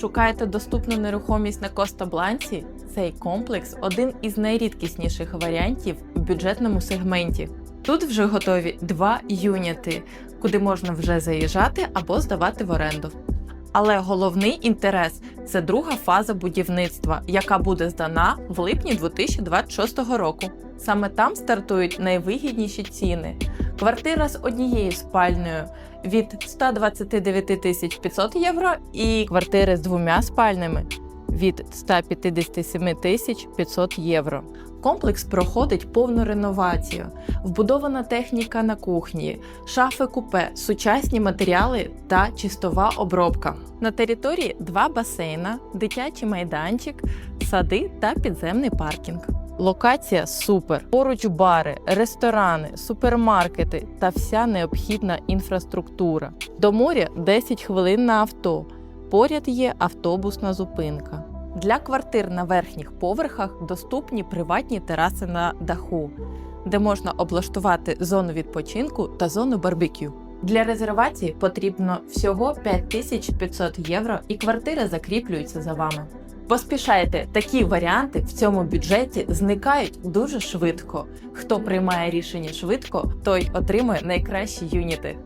Шукаєте доступну нерухомість на Коста-Бланці? Цей комплекс один із найрідкісніших варіантів в бюджетному сегменті. Тут вже готові два юніти, куди можна вже заїжджати або здавати в оренду. Але головний інтерес це друга фаза будівництва, яка буде здана в липні 2026 року. Саме там стартують найвигідніші ціни. Квартира з однією спальнею від 129 тисяч 500 євро і квартири з двома спальнями від 157 тисяч 500 євро. Комплекс проходить повну реновацію, вбудована техніка на кухні, шафи купе, сучасні матеріали та чистова обробка. На території два басейна, дитячий майданчик, сади та підземний паркінг. Локація супер. Поруч бари, ресторани, супермаркети та вся необхідна інфраструктура. До моря 10 хвилин на авто. Поряд є автобусна зупинка. Для квартир на верхніх поверхах доступні приватні тераси на даху, де можна облаштувати зону відпочинку та зону барбекю. Для резервації потрібно всього 5500 євро, і квартира закріплюється за вами. Поспішайте, такі варіанти в цьому бюджеті зникають дуже швидко. Хто приймає рішення швидко, той отримує найкращі юніти.